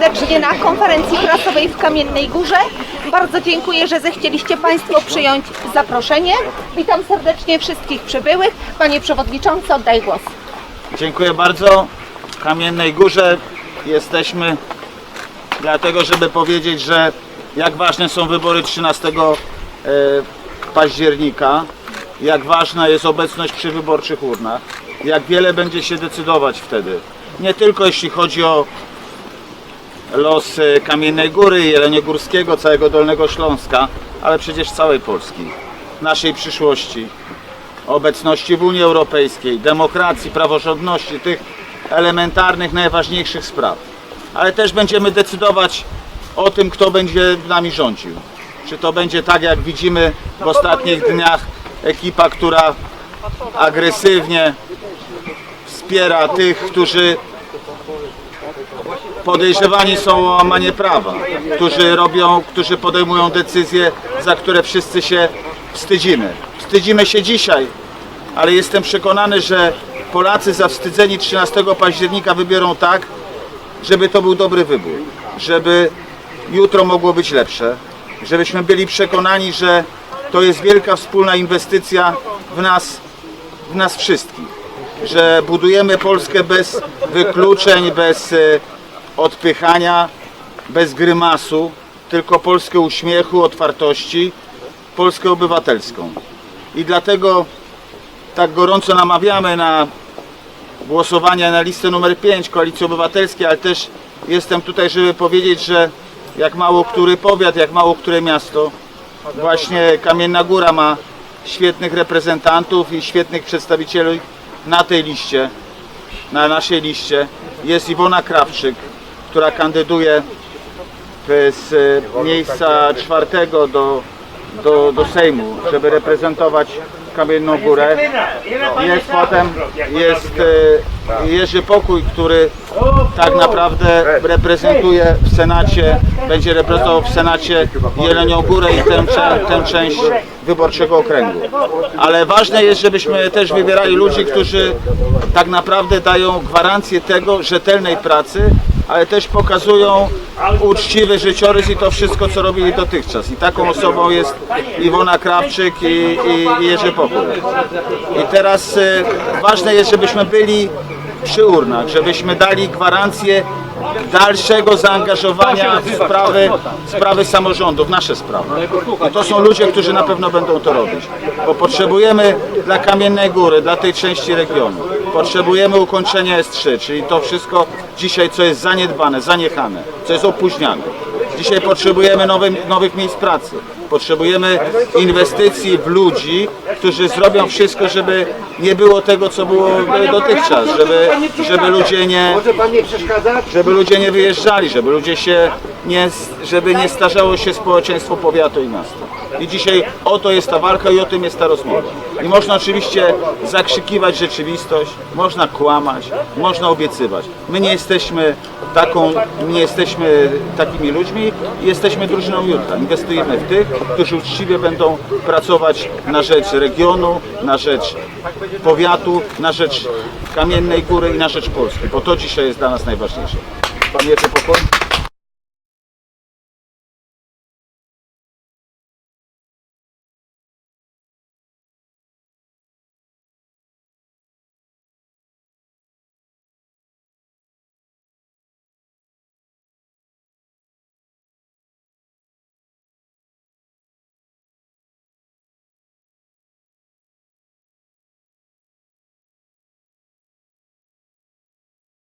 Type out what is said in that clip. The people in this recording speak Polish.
serdecznie na konferencji prasowej w Kamiennej Górze. Bardzo dziękuję, że zechcieliście Państwo przyjąć zaproszenie. Witam serdecznie wszystkich przybyłych. Panie Przewodniczący, oddaj głos. Dziękuję bardzo. W Kamiennej Górze jesteśmy dlatego, żeby powiedzieć, że jak ważne są wybory 13 e, października, jak ważna jest obecność przy wyborczych urnach, jak wiele będzie się decydować wtedy. Nie tylko jeśli chodzi o los e, Kamiennej Góry, Jeleniogórskiego, całego Dolnego Śląska, ale przecież całej Polski, naszej przyszłości obecności w Unii Europejskiej, demokracji, praworządności, tych elementarnych, najważniejszych spraw. Ale też będziemy decydować o tym, kto będzie nami rządził. Czy to będzie tak, jak widzimy w ostatnich dniach, ekipa, która agresywnie wspiera tych, którzy podejrzewani są o łamanie prawa, którzy robią, którzy podejmują decyzje, za które wszyscy się wstydzimy. Wstydzimy się dzisiaj, ale jestem przekonany, że Polacy zawstydzeni 13 października wybiorą tak, żeby to był dobry wybór, żeby jutro mogło być lepsze, żebyśmy byli przekonani, że to jest wielka wspólna inwestycja w nas, w nas wszystkich, że budujemy Polskę bez wykluczeń, bez e, odpychania, bez grymasu, tylko Polskę uśmiechu, otwartości, Polskę obywatelską. I dlatego tak gorąco namawiamy na głosowanie na listę numer 5 Koalicji Obywatelskiej, ale też jestem tutaj, żeby powiedzieć, że jak mało który powiat, jak mało które miasto, właśnie Kamienna Góra ma świetnych reprezentantów i świetnych przedstawicieli na tej liście, na naszej liście. Jest Iwona Krawczyk, która kandyduje z e, miejsca czwartego do, do, do Sejmu, żeby reprezentować Kamienną Górę. Jest potem jest e, Jerzy Pokój, który tak naprawdę reprezentuje w Senacie, będzie reprezentował w Senacie Jelenią Górę i tę, tę część wyborczego okręgu. Ale ważne jest, żebyśmy też wybierali ludzi, którzy tak naprawdę dają gwarancję tego, rzetelnej pracy, ale też pokazują uczciwy życiorys i to wszystko, co robili dotychczas. I taką osobą jest Iwona Krawczyk i, i, i Jerzy Pokój. I teraz e, ważne jest, żebyśmy byli przy urnach, żebyśmy dali gwarancję dalszego zaangażowania w sprawy, sprawy samorządów, nasze sprawy. I to są ludzie, którzy na pewno będą to robić. Bo potrzebujemy dla Kamiennej Góry, dla tej części regionu, potrzebujemy ukończenia S3, czyli to wszystko dzisiaj, co jest zaniedbane, zaniechane, co jest opóźniane. Dzisiaj potrzebujemy nowych, nowych miejsc pracy. Potrzebujemy inwestycji w ludzi, którzy zrobią wszystko, żeby nie było tego, co było dotychczas, żeby, żeby ludzie nie, żeby ludzie nie wyjeżdżali, żeby ludzie się nie, żeby nie starzało się społeczeństwo powiatu i miasta. I dzisiaj o to jest ta walka i o tym jest ta rozmowa. I można oczywiście zakrzykiwać rzeczywistość, można kłamać, można obiecywać. My nie jesteśmy taką, nie jesteśmy takimi ludźmi, jesteśmy drużyną jutra. Inwestujemy w tych, którzy uczciwie będą pracować na rzecz regionu, na rzecz powiatu, na rzecz Kamiennej Góry i na rzecz Polski, bo to dzisiaj jest dla nas najważniejsze. Pan Jerzy?